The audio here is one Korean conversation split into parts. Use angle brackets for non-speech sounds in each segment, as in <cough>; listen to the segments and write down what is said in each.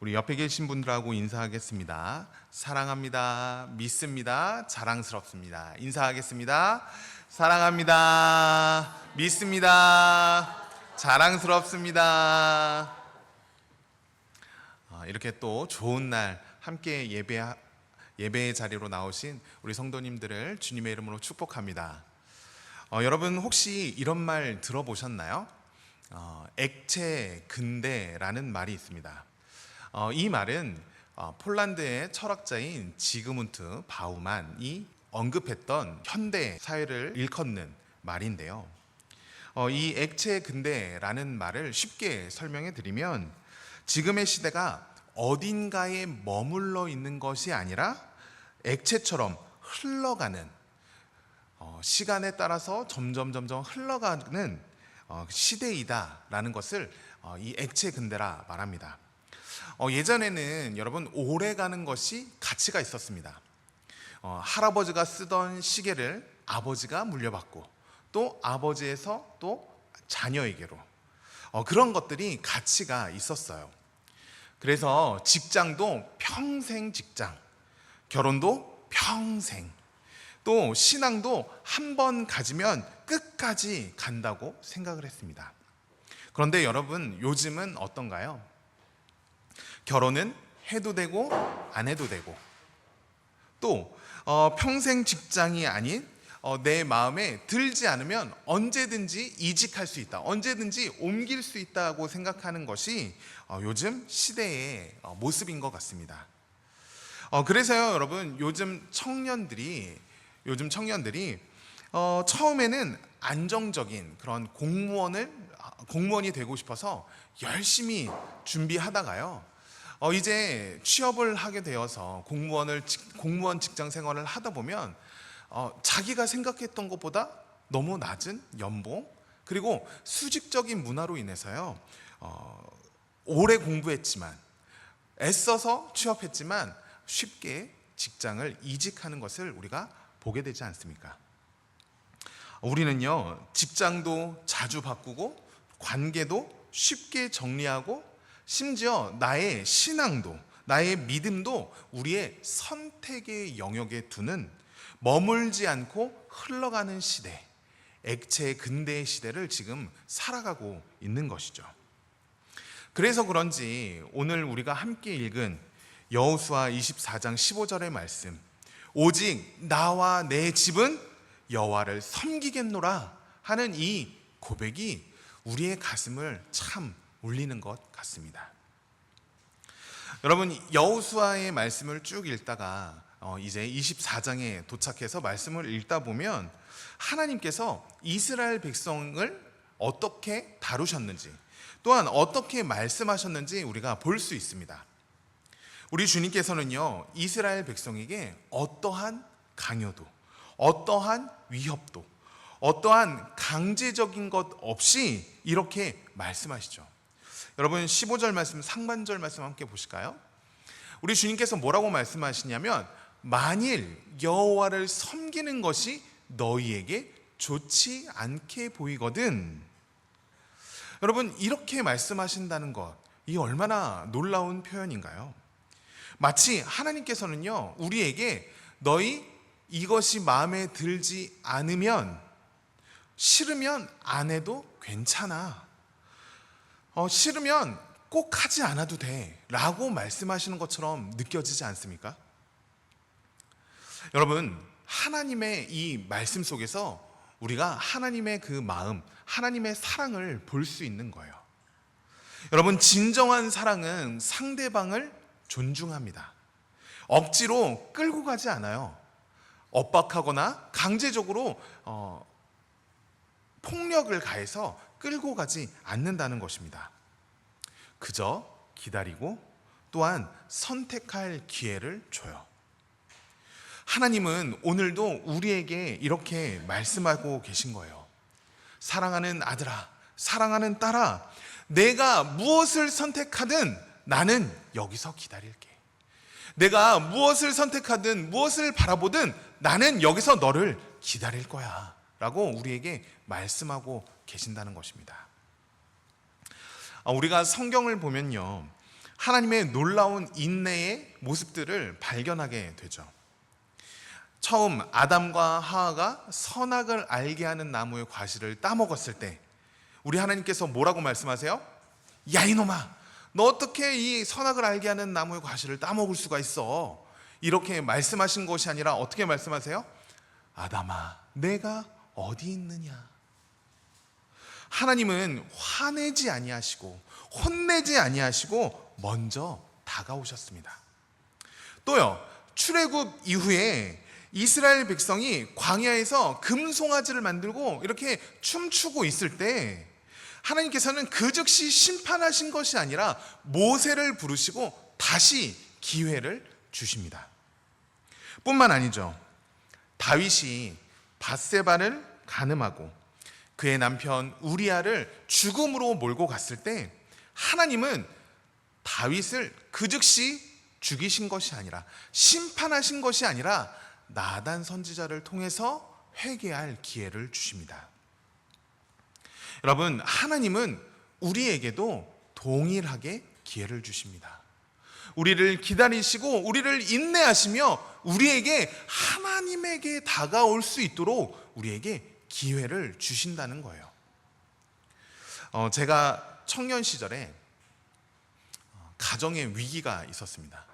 우리 옆에 계신 분들하고 인사하겠습니다. 사랑합니다. 믿습니다. 자랑스럽습니다. 인사하겠습니다. 사랑합니다. 믿습니다. 자랑스럽습니다. 아, 이렇게 또 좋은 날 함께 예배 예배의 자리로 나오신 우리 성도님들을 주님의 이름으로 축복합니다. 어, 여러분 혹시 이런 말 들어보셨나요? 어, 액체 근대라는 말이 있습니다. 어, 이 말은 어, 폴란드의 철학자인 지그문트 바우만이 언급했던 현대 사회를 일컫는 말인데요. 어, 이 액체 근대라는 말을 쉽게 설명해 드리면 지금의 시대가 어딘가에 머물러 있는 것이 아니라 액체처럼 흘러가는 어, 시간에 따라서 점점 점점 흘러가는 어, 시대이다라는 것을 어, 이 액체 근대라 말합니다. 어, 예전에는 여러분 오래 가는 것이 가치가 있었습니다. 어, 할아버지가 쓰던 시계를 아버지가 물려받고 또 아버지에서 또 자녀에게로 어, 그런 것들이 가치가 있었어요. 그래서 직장도 평생 직장, 결혼도 평생, 또 신앙도 한 번 가지면 끝까지 간다고 생각을 했습니다. 그런데 여러분, 요즘은 어떤가요? 결혼은 해도 되고 안 해도 되고 또 어, 평생 직장이 아닌 어, 내 마음에 들지 않으면 언제든지 이직할 수 있다, 언제든지 옮길 수 있다고 생각하는 것이 어, 요즘 시대의 어, 모습인 것 같습니다. 어, 그래서요, 여러분, 요즘 청년들이 요즘 청년들이 어, 처음에는 안정적인 그런 공무원을 아, 공무원이 되고 싶어서 열심히 준비하다가요. 어, 이제 취업을 하게 되어서 공무원을 직- 공무원 직장 생활을 하다 보면 어, 자기가 생각했던 것보다 너무 낮은 연봉 그리고 수직적인 문화로 인해서요. 어, 오래 공부했지만 애써서 취업했지만 쉽게 직장을 이직하는 것을 우리가 보게 되지 않습니까? 우리는요, 직장도 자주 바꾸고, 관계도 쉽게 정리하고, 심지어 나의 신앙도, 나의 믿음도 우리의 선택의 영역에 두는 머물지 않고 흘러가는 시대, 액체 근대의 시대를 지금 살아가고 있는 것이죠. 그래서 그런지 오늘 우리가 함께 읽은 여호수아 24장 15절의 말씀 오직 나와 내 집은 여호와를 섬기겠노라 하는 이 고백이 우리의 가슴을 참 울리는 것 같습니다. 여러분 여호수아의 말씀을 쭉 읽다가 어, 이제 24장에 도착해서 말씀을 읽다 보면 하나님께서 이스라엘 백성을 어떻게 다루셨는지 또한 어떻게 말씀하셨는지 우리가 볼 수 있습니다. 우리 주님께서는요, 이스라엘 백성에게 어떠한 강요도, 어떠한 위협도, 어떠한 강제적인 것 없이 이렇게 말씀하시죠. 여러분 15절 말씀, 상반절 말씀 함께 보실까요? 우리 주님께서 뭐라고 말씀하시냐면 만일 여호와를 섬기는 것이 너희에게 좋지 않게 보이거든. 여러분 이렇게 말씀하신다는 것, 이 얼마나 놀라운 표현인가요? 마치 하나님께서는요, 우리에게 너희 이것이 마음에 들지 않으면 싫으면 안 해도 괜찮아. 어, 싫으면 꼭 하지 않아도 돼. 라고 말씀하시는 것처럼 느껴지지 않습니까? 여러분, 하나님의 이 말씀 속에서 우리가 하나님의 그 마음, 하나님의 사랑을 볼 수 있는 거예요. 여러분, 진정한 사랑은 상대방을 존중합니다. 억지로 끌고 가지 않아요. 엇박하거나 강제적으로 어, 폭력을 가해서 끌고 가지 않는다는 것입니다. 그저 기다리고 또한 선택할 기회를 줘요. 하나님은 오늘도 우리에게 이렇게 말씀하고 계신 거예요. 사랑하는 아들아, 사랑하는 딸아, 내가 무엇을 선택하든 나는 여기서 기다릴게. 내가 무엇을 선택하든 무엇을 바라보든 나는 여기서 너를 기다릴 거야. 라고 우리에게 말씀하고 계신다는 것입니다. 아, 우리가 성경을 보면요. 하나님의 놀라운 인내의 모습들을 발견하게 되죠. 처음 아담과 하와가 선악을 알게 하는 나무의 과실을 따먹었을 때 우리 하나님께서 뭐라고 말씀하세요? 야 이놈아 너 어떻게 이 선악을 알게 하는 나무의 과실을 따먹을 수가 있어 이렇게 말씀하신 것이 아니라 어떻게 말씀하세요? 아담아 내가 어디 있느냐 하나님은 화내지 아니하시고 혼내지 아니하시고 먼저 다가오셨습니다. 또요. 출애굽 이후에 이스라엘 백성이 광야에서 금송아지를 만들고 이렇게 춤추고 있을 때 하나님께서는 그 즉시 심판하신 것이 아니라 모세를 부르시고 다시 기회를 주십니다. 뿐만 아니죠. 다윗이 바세바를 가늠하고 그의 남편 우리아를 죽음으로 몰고 갔을 때 하나님은 다윗을 그 즉시 죽이신 것이 아니라 심판하신 것이 아니라 나단 선지자를 통해서 회개할 기회를 주십니다. 여러분, 하나님은 우리에게도 동일하게 기회를 주십니다. 우리를 기다리시고 우리를 인내하시며 우리에게 하나님에게 다가올 수 있도록 우리에게 기회를 주신다는 거예요. 어, 제가 청년 시절에 어, 가정의 위기가 있었습니다.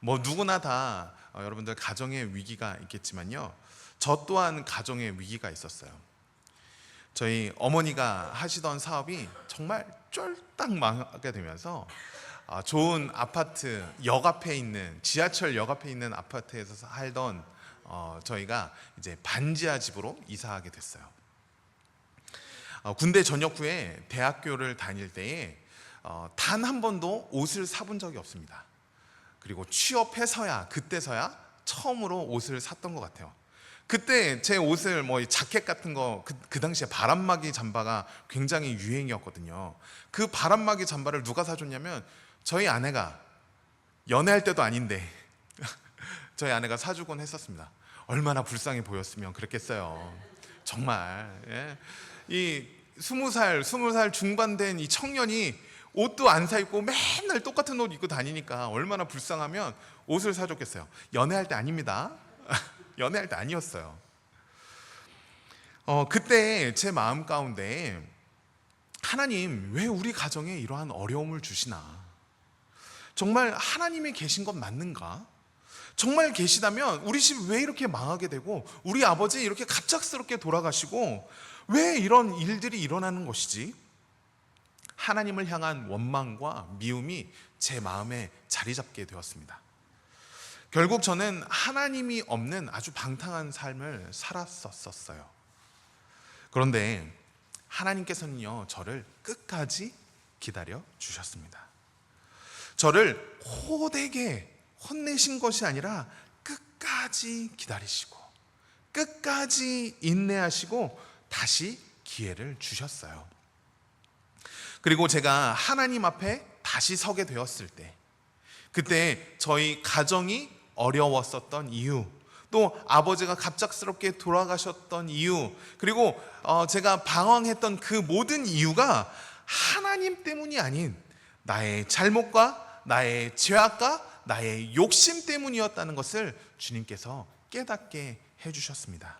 뭐 누구나 다 어, 여러분들 가정의 위기가 있겠지만요. 저 또한 가정의 위기가 있었어요. 저희 어머니가 하시던 사업이 정말 쫄딱 망하게 되면서 아, 좋은 아파트 역 앞에 있는 지하철 역 앞에 있는 아파트에서 살던 어, 저희가 이제 반지하 집으로 이사하게 됐어요. 어, 군대 전역 후에 대학교를 다닐 때에 어, 단 한 번도 옷을 사본 적이 없습니다. 그리고 취업해서야 그때서야 처음으로 옷을 샀던 것 같아요. 그때 제 옷을 뭐 자켓 같은 거그 그 당시에 바람막이 잠바가 굉장히 유행이었거든요. 그 바람막이 잠바를 누가 사줬냐면 저희 아내가 연애할 때도 아닌데 저희 아내가 사주곤 했었습니다. 얼마나 불쌍해 보였으면 그랬겠어요. 정말 예. 이 스무 살, 스무 살 중반 된 이 청년이 옷도 안 사 입고 맨날 똑같은 옷 입고 다니니까 얼마나 불쌍하면 옷을 사줬겠어요. 연애할 때 아닙니다. <laughs> 연애할 때 아니었어요. 어, 그때 제 마음 가운데 하나님 왜 우리 가정에 이러한 어려움을 주시나? 정말 하나님이 계신 것 맞는가? 정말 계시다면 우리 집 왜 이렇게 망하게 되고 우리 아버지 이렇게 갑작스럽게 돌아가시고 왜 이런 일들이 일어나는 것이지? 하나님을 향한 원망과 미움이 제 마음에 자리 잡게 되었습니다. 결국 저는 하나님이 없는 아주 방탕한 삶을 살았었어요. 그런데 하나님께서는요, 저를 끝까지 기다려 주셨습니다. 저를 호되게 혼내신 것이 아니라 끝까지 기다리시고, 끝까지 인내하시고, 다시 기회를 주셨어요. 그리고 제가 하나님 앞에 다시 서게 되었을 때, 그때 저희 가정이 어려웠었던 이유, 또 아버지가 갑작스럽게 돌아가셨던 이유, 그리고 어, 제가 방황했던 그 모든 이유가 하나님 때문이 아닌 나의 잘못과 나의 죄악과 나의 욕심 때문이었다는 것을 주님께서 깨닫게 해주셨습니다.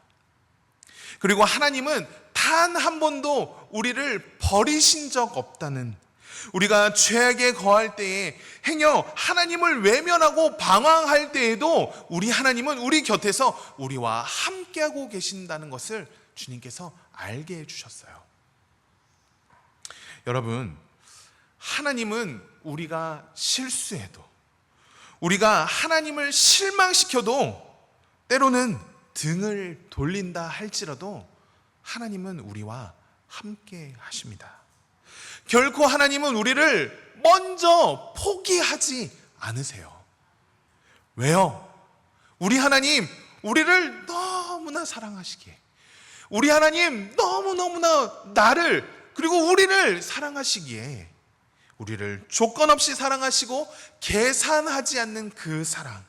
그리고 하나님은 단 한 번도 우리를 버리신 적 없다는 우리가 죄악에 거할 때에 행여 하나님을 외면하고 방황할 때에도 우리 하나님은 우리 곁에서 우리와 함께하고 계신다는 것을 주님께서 알게 해주셨어요. 여러분, 하나님은 우리가 실수해도 우리가 하나님을 실망시켜도 때로는 등을 돌린다 할지라도 하나님은 우리와 함께 하십니다. 결코 하나님은 우리를 먼저 포기하지 않으세요. 왜요? 우리 하나님, 우리를 너무나 사랑하시기에, 우리 하나님 너무너무나 나를, 그리고 우리를 사랑하시기에, 우리를 조건 없이 사랑하시고 계산하지 않는 그 사랑,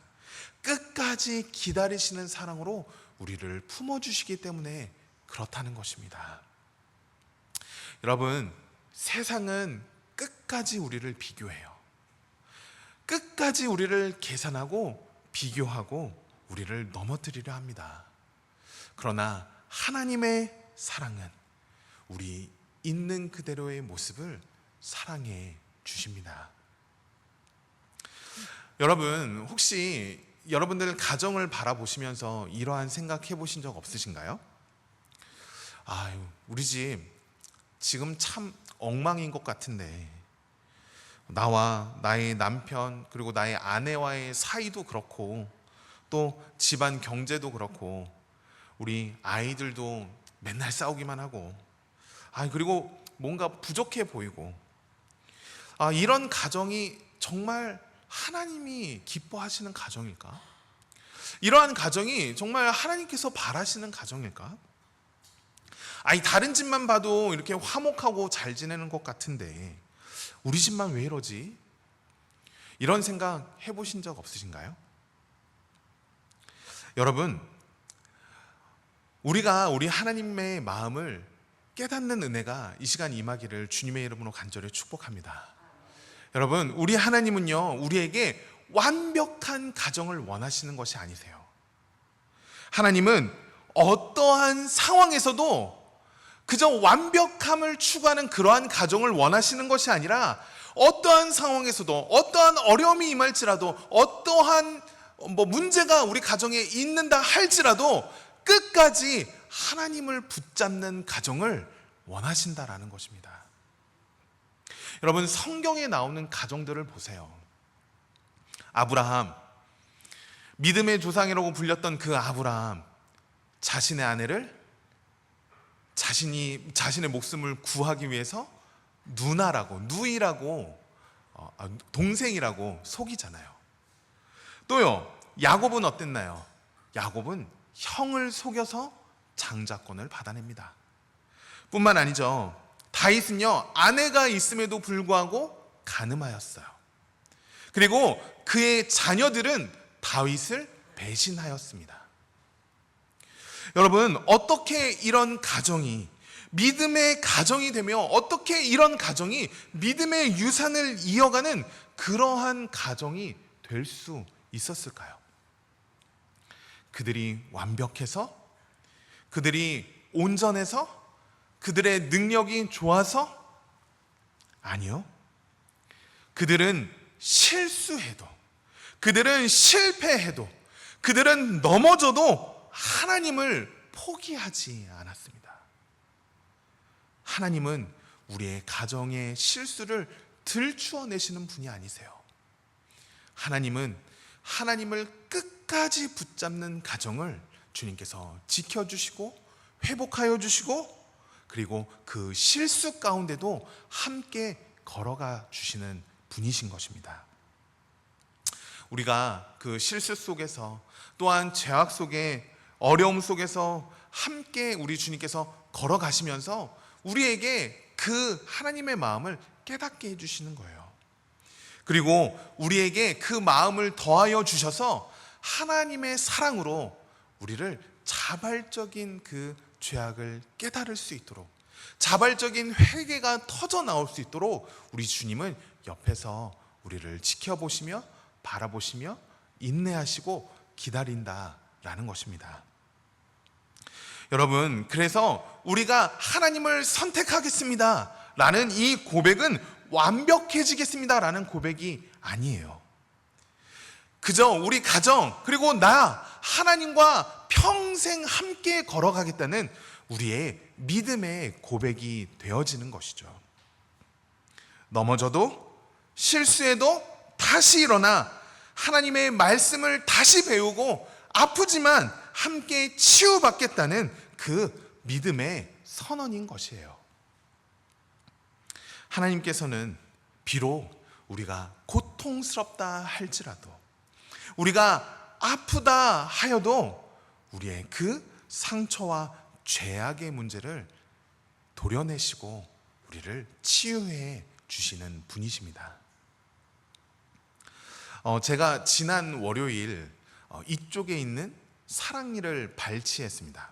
끝까지 기다리시는 사랑으로 우리를 품어주시기 때문에 그렇다는 것입니다. 여러분, 세상은 끝까지 우리를 비교해요. 끝까지 우리를 계산하고 비교하고 우리를 넘어뜨리려 합니다. 그러나 하나님의 사랑은 우리 있는 그대로의 모습을 사랑해 주십니다. 여러분, 혹시 여러분들 가정을 바라보시면서 이러한 생각 해 보신 적 없으신가요? 아유, 우리 집 지금 참 엉망인 것 같은데, 나와 나의 남편, 그리고 나의 아내와의 사이도 그렇고, 또 집안 경제도 그렇고, 우리 아이들도 맨날 싸우기만 하고, 아, 그리고 뭔가 부족해 보이고, 아, 이런 가정이 정말 하나님이 기뻐하시는 가정일까? 이러한 가정이 정말 하나님께서 바라시는 가정일까? 아니 다른 집만 봐도 이렇게 화목하고 잘 지내는 것 같은데 우리 집만 왜 이러지? 이런 생각 해보신 적 없으신가요? 여러분, 우리가 우리 하나님의 마음을 깨닫는 은혜가 이 시간 임하기를 주님의 이름으로 간절히 축복합니다. 여러분, 우리 하나님은요, 우리에게 완벽한 가정을 원하시는 것이 아니세요. 하나님은 어떠한 상황에서도 그저 완벽함을 추구하는 그러한 가정을 원하시는 것이 아니라 어떠한 상황에서도 어떠한 어려움이 임할지라도 어떠한 뭐 문제가 우리 가정에 있는다 할지라도 끝까지 하나님을 붙잡는 가정을 원하신다라는 것입니다. 여러분 성경에 나오는 가정들을 보세요. 아브라함 믿음의 조상이라고 불렸던 그 아브라함 자신의 아내를 자신이 자신의 목숨을 구하기 위해서 누나라고 누이라고 어, 아, 동생이라고 속이잖아요. 또요 야곱은 어땠나요? 야곱은 형을 속여서 장자권을 받아냅니다. 뿐만 아니죠. 다윗은요 아내가 있음에도 불구하고 가늠하였어요. 그리고 그의 자녀들은 다윗을 배신하였습니다. 여러분, 어떻게 이런 가정이 믿음의 가정이 되며 어떻게 이런 가정이 믿음의 유산을 이어가는 그러한 가정이 될 수 있었을까요? 그들이 완벽해서 그들이 온전해서 그들의 능력이 좋아서 아니요. 그들은 실수해도 그들은 실패해도 그들은 넘어져도 하나님을 포기하지 않았습니다. 하나님은 우리의 가정의 실수를 들추어내시는 분이 아니세요. 하나님은 하나님을 끝까지 붙잡는 가정을 주님께서 지켜주시고 회복하여 주시고 그리고 그 실수 가운데도 함께 걸어가 주시는 분이신 것입니다. 우리가 그 실수 속에서 또한 죄악 속에 어려움 속에서 함께 우리 주님께서 걸어가시면서 우리에게 그 하나님의 마음을 깨닫게 해주시는 거예요. 그리고 우리에게 그 마음을 더하여 주셔서 하나님의 사랑으로 우리를 자발적인 그 죄악을 깨달을 수 있도록 자발적인 회개가 터져 나올 수 있도록 우리 주님은 옆에서 우리를 지켜보시며 바라보시며 인내하시고 기다린다라는 것입니다. 여러분, 그래서 우리가 하나님을 선택하겠습니다. 라는 이 고백은 완벽해지겠습니다. 라는 고백이 아니에요. 그저 우리 가정, 그리고 나, 하나님과 평생 함께 걸어가겠다는 우리의 믿음의 고백이 되어지는 것이죠. 넘어져도 실수해도 다시 일어나 하나님의 말씀을 다시 배우고 아프지만 함께 치유받겠다는 그 믿음의 선언인 것이에요. 하나님께서는 비록 우리가 고통스럽다 할지라도 우리가 아프다 하여도 우리의 그 상처와 죄악의 문제를 도려내시고 우리를 치유해 주시는 분이십니다. 어, 제가 지난 월요일 어, 이쪽에 있는 사랑니를 발치했습니다.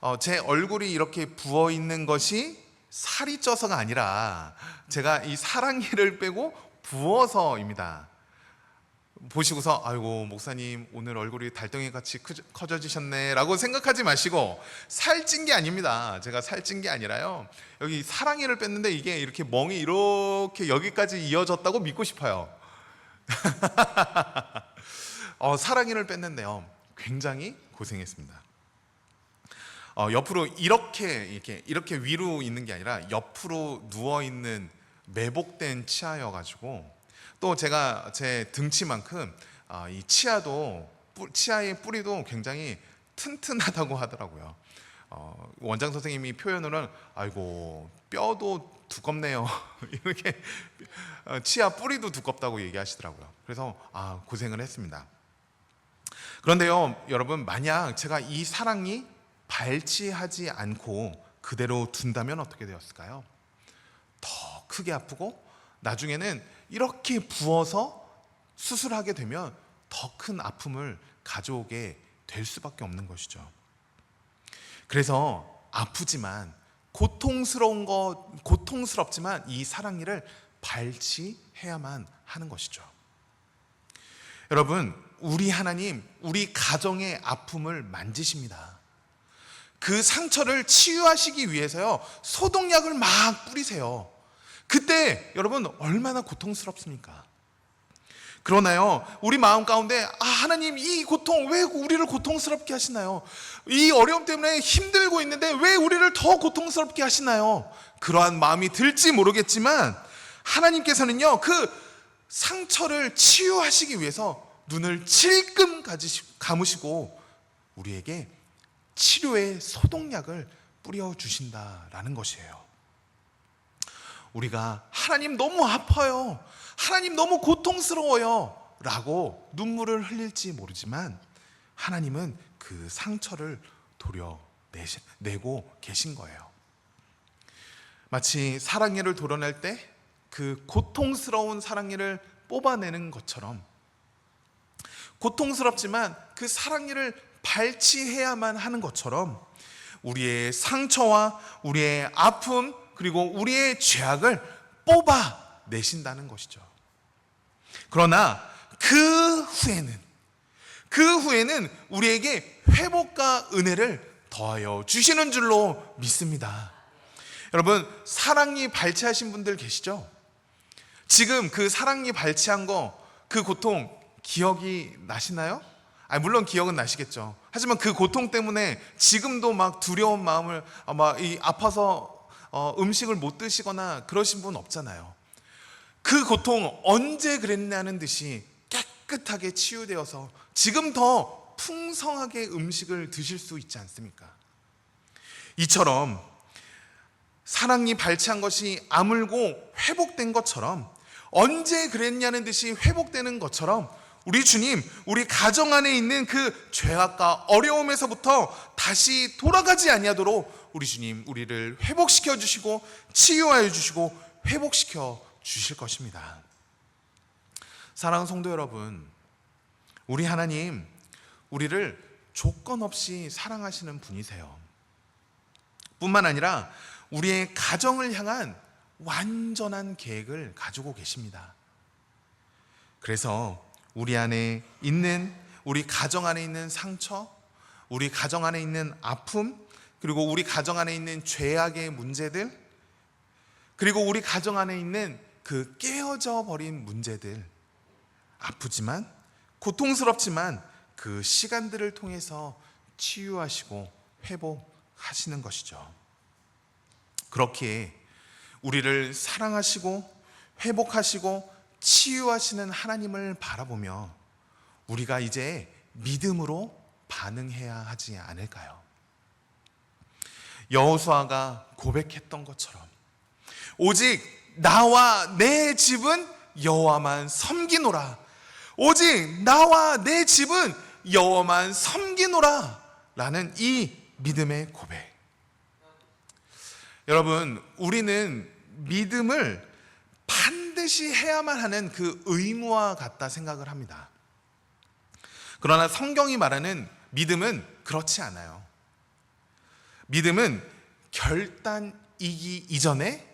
어, 제 얼굴이 이렇게 부어 있는 것이 살이 쪄서가 아니라 제가 이 사랑니를 빼고 부어서입니다. 보시고서 아이고 목사님 오늘 얼굴이 달덩이 같이 커져지셨네라고 생각하지 마시고 살찐 게 아닙니다. 제가 살찐 게 아니라요. 여기 사랑이를 뺐는데 이게 이렇게 멍이 이렇게 여기까지 이어졌다고 믿고 싶어요. <laughs> 어, 사랑이를 뺐는데요. 굉장히 고생했습니다. 어, 옆으로 이렇게 이렇게 이렇게 위로 있는 게 아니라 옆으로 누워 있는 매복된 치아여 가지고 또 제가 제 등치만큼 아, 이 치아도 뿌- 치아의 뿌리도 굉장히 튼튼하다고 하더라고요. 어, 원장 선생님이 표현으로는 아이고 뼈도 두껍네요. <laughs> 이렇게 어, 치아 뿌리도 두껍다고 얘기하시더라고요. 그래서 아 고생을 했습니다. 그런데요, 여러분 만약 제가 이 사랑이 발치하지 않고 그대로 둔다면 어떻게 되었을까요? 더 크게 아프고 나중에는 이렇게 부어서 수술하게 되면 더 큰 아픔을 가져오게 될 수밖에 없는 것이죠. 그래서 아프지만 고통스러운 것 고통스럽지만 이 사랑니를 발치해야만 하는 것이죠. 여러분, 우리 하나님 우리 가정의 아픔을 만지십니다. 그 상처를 치유하시기 위해서요. 소독약을 막 뿌리세요. 그때 여러분 얼마나 고통스럽습니까? 그러나요, 우리 마음 가운데, 아, 하나님, 이 고통, 왜 우리를 고통스럽게 하시나요? 이 어려움 때문에 힘들고 있는데, 왜 우리를 더 고통스럽게 하시나요? 그러한 마음이 들지 모르겠지만, 하나님께서는요, 그 상처를 치유하시기 위해서 눈을 가지시- 감으시고, 우리에게 치료의 소독약을 뿌려주신다라는 것이에요. 우리가 하나님 너무 아파요. 하나님 너무 고통스러워요. 라고 눈물을 흘릴지 모르지만 하나님은 그 상처를 도려내고 계신 거예요. 마치 사랑니를 도려낼 때 그 고통스러운 사랑니를 뽑아내는 것처럼 고통스럽지만 그 사랑니를 발치해야만 하는 것처럼 우리의 상처와 우리의 아픔 그리고 우리의 죄악을 뽑아 내신다는 것이죠. 그러나 그 후에는 그 후에는 우리에게 회복과 은혜를 더하여 주시는 줄로 믿습니다. 여러분 사랑니 발치하신 분들 계시죠? 지금 그 사랑니 발치한 거 그 고통 기억이 나시나요? 아 물론 기억은 나시겠죠. 하지만 그 고통 때문에 지금도 막 두려운 마음을 아마 이 아파서 어, 음식을 못 드시거나 그러신 분 없잖아요. 그 고통 언제 그랬냐는 듯이 깨끗하게 치유되어서 지금 더 풍성하게 음식을 드실 수 있지 않습니까? 이처럼 사랑니 발치한 것이 아물고 회복된 것처럼 언제 그랬냐는 듯이 회복되는 것처럼 우리 주님, 우리 가정 안에 있는 그 죄악과 어려움에서부터 다시 돌아가지 아니하도록 우리 주님 우리를 회복시켜 주시고 치유하여 주시고 회복시켜 주실 것입니다. 사랑하는 성도 여러분, 우리 하나님 우리를 조건 없이 사랑하시는 분이세요. 뿐만 아니라 우리의 가정을 향한 완전한 계획을 가지고 계십니다. 그래서 우리 안에 있는 우리 가정 안에 있는 상처, 우리 가정 안에 있는 아픔, 그리고 우리 가정 안에 있는 죄악의 문제들, 그리고 우리 가정 안에 있는 그 깨어져 버린 문제들, 아프지만 고통스럽지만 그 시간들을 통해서 치유하시고 회복하시는 것이죠. 그렇게 우리를 사랑하시고 회복하시고 치유하시는 하나님을 바라보며 우리가 이제 믿음으로 반응해야 하지 않을까요? 여호수아가 고백했던 것처럼 오직 나와 내 집은 여호와만 섬기노라. 오직 나와 내 집은 여호와만 섬기노라. 라는 이 믿음의 고백. 여러분, 우리는 믿음을 반드시 해야만 하는 그 의무와 같다 생각을 합니다. 그러나 성경이 말하는 믿음은 그렇지 않아요. 믿음은 결단이기 이전에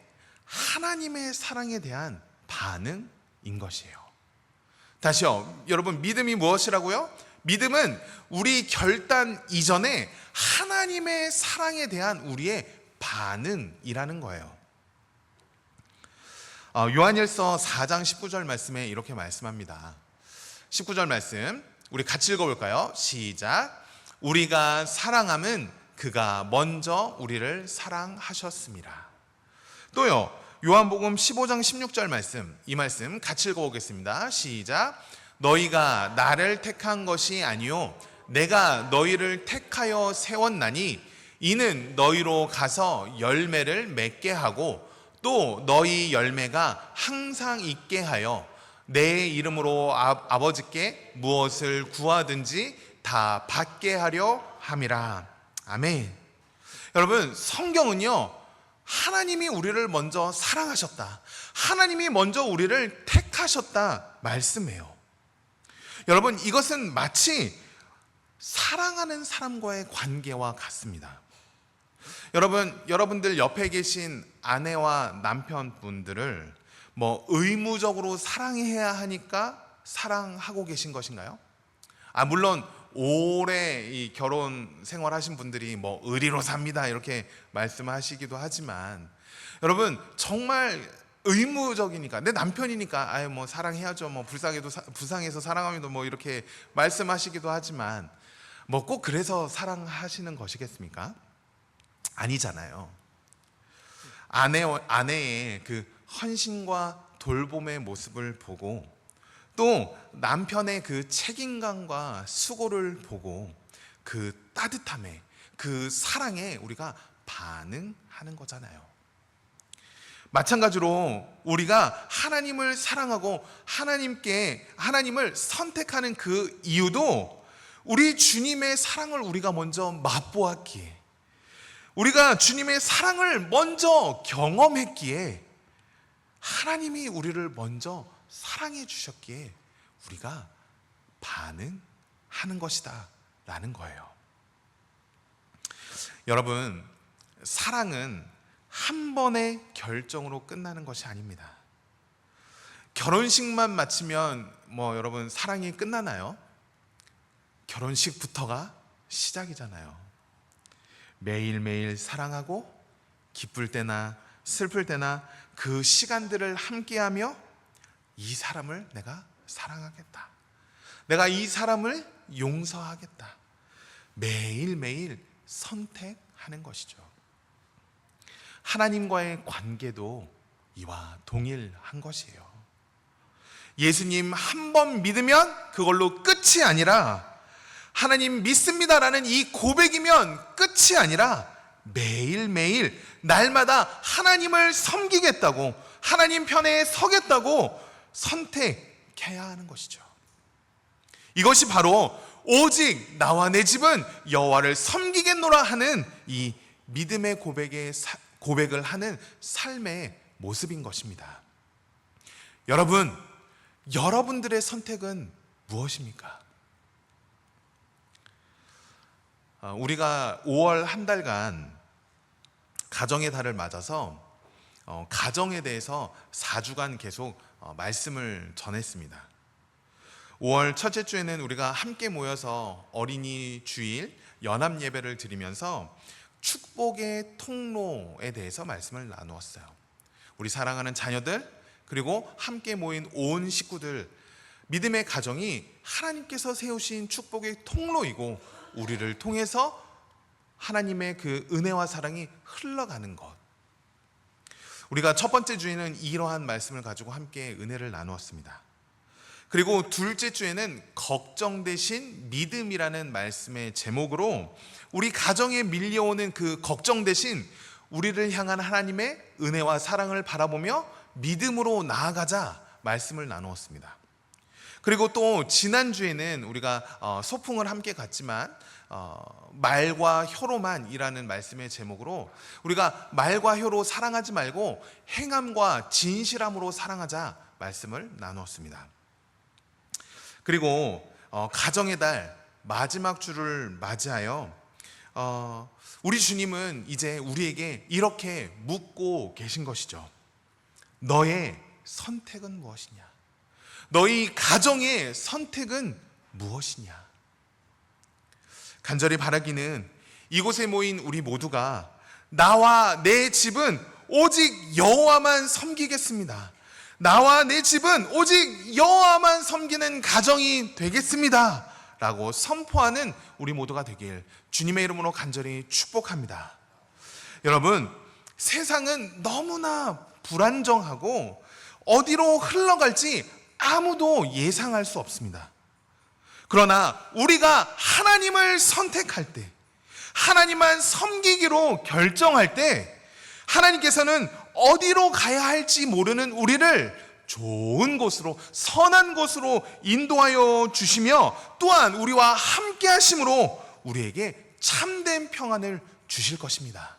하나님의 사랑에 대한 반응인 것이에요. 다시요. 여러분, 믿음이 무엇이라고요? 믿음은 우리 결단 이전에 하나님의 사랑에 대한 우리의 반응이라는 거예요. 어, 요한일서 4장 19절 말씀에 이렇게 말씀합니다. 19절 말씀 우리 같이 읽어볼까요? 시작. 우리가 사랑함은 그가 먼저 우리를 사랑하셨습니다. 또요. 요한복음 15장 16절 말씀 이 말씀 같이 읽어 보겠습니다. 시작. 너희가 나를 택한 것이 아니요 내가 너희를 택하여 세웠나니 이는 너희로 가서 열매를 맺게 하고 또 너희 열매가 항상 있게 하여 내 이름으로 아, 아버지께 무엇을 구하든지 다 받게 하려 함이라. 아멘. 여러분, 성경은요, 하나님이 우리를 먼저 사랑하셨다. 하나님이 먼저 우리를 택하셨다. 말씀해요. 여러분, 이것은 마치 사랑하는 사람과의 관계와 같습니다. 여러분, 여러분들 옆에 계신 아내와 남편분들을 뭐 의무적으로 사랑해야 하니까 사랑하고 계신 것인가요? 아, 물론 오래 이 결혼 생활하신 분들이 뭐 의리로 삽니다 이렇게 말씀하시기도 하지만 여러분 정말 의무적이니까 내 남편이니까 아유 뭐 사랑해야죠 뭐 불쌍해도 사- 불쌍해서 사랑하면 뭐 이렇게 말씀하시기도 하지만 뭐 꼭 그래서 사랑하시는 것이겠습니까? 아니잖아요. 아내 아내의 그 헌신과 돌봄의 모습을 보고 또 남편의 그 책임감과 수고를 보고 그 따뜻함에 그 사랑에 우리가 반응하는 거잖아요. 마찬가지로 우리가 하나님을 사랑하고 하나님께 하나님을 선택하는 그 이유도 우리 주님의 사랑을 우리가 먼저 맛보았기에 우리가 주님의 사랑을 먼저 경험했기에 하나님이 우리를 먼저 사랑해 주셨기에 우리가 반응하는 것이다 라는 거예요. 여러분, 사랑은 한 번의 결정으로 끝나는 것이 아닙니다. 결혼식만 마치면 뭐 여러분 사랑이 끝나나요? 결혼식부터가 시작이잖아요. 매일매일 사랑하고 기쁠 때나 슬플 때나 그 시간들을 함께하며 이 사람을 내가 사랑하겠다. 내가 이 사람을 용서하겠다. 매일매일 선택하는 것이죠. 하나님과의 관계도 이와 동일한 것이에요. 예수님 한 번 믿으면 그걸로 끝이 아니라 하나님 믿습니다라는 이 고백이면 끝이 아니라 매일매일 날마다 하나님을 섬기겠다고 하나님 편에 서겠다고 선택해야 하는 것이죠. 이것이 바로 오직 나와 내 집은 여호와를 섬기겠노라 하는 이 믿음의 고백의 사- 고백을 하는 삶의 모습인 것입니다. 여러분, 여러분들의 선택은 무엇입니까? 아, 우리가 5월 한 달간 가정의 달을 맞아서 어, 가정에 대해서 4주간 계속 어, 말씀을 전했습니다. 5월 첫째 주에는 우리가 함께 모여서 어린이 주일 연합 예배를 드리면서 축복의 통로에 대해서 말씀을 나누었어요. 우리 사랑하는 자녀들 그리고 함께 모인 온 식구들 믿음의 가정이 하나님께서 세우신 축복의 통로이고 우리를 통해서 하나님의 그 은혜와 사랑이 흘러가는 것. 우리가 첫 번째 주에는 이러한 말씀을 가지고 함께 은혜를 나누었습니다. 그리고 둘째 주에는 걱정 대신 믿음이라는 말씀의 제목으로 우리 가정에 밀려오는 그 걱정 대신 우리를 향한 하나님의 은혜와 사랑을 바라보며 믿음으로 나아가자 말씀을 나누었습니다. 그리고 또 지난주에는 우리가 어, 소풍을 함께 갔지만 어, 말과 혀로만 이라는 말씀의 제목으로 우리가 말과 혀로 사랑하지 말고 행함과 진실함으로 사랑하자 말씀을 나누었습니다. 그리고 어, 가정의 달 마지막 주를 맞이하여 어, 우리 주님은 이제 우리에게 이렇게 묻고 계신 것이죠. 너의 선택은 무엇이냐? 너희 가정의 선택은 무엇이냐? 간절히 바라기는 이곳에 모인 우리 모두가 나와 내 집은 오직 여호와만 섬기겠습니다. 나와 내 집은 오직 여호와만 섬기는 가정이 되겠습니다. 라고 선포하는 우리 모두가 되길 주님의 이름으로 간절히 축복합니다. 여러분, 세상은 너무나 불안정하고 어디로 흘러갈지 아무도 예상할 수 없습니다. 그러나 우리가 하나님을 선택할 때, 하나님만 섬기기로 결정할 때, 하나님께서는 어디로 가야 할지 모르는 우리를 좋은 곳으로, 선한 곳으로 인도하여 주시며 또한 우리와 함께 하심으로 우리에게 참된 평안을 주실 것입니다.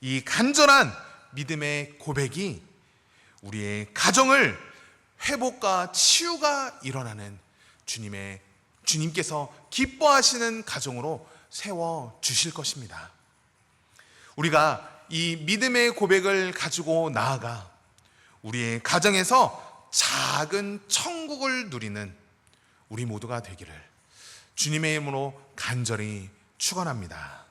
이 간절한 믿음의 고백이 우리의 가정을 회복과 치유가 일어나는 주님의 주님께서 기뻐하시는 가정으로 세워 주실 것입니다. 우리가 이 믿음의 고백을 가지고 나아가 우리의 가정에서 작은 천국을 누리는 우리 모두가 되기를 주님의 이름으로 간절히 축원합니다.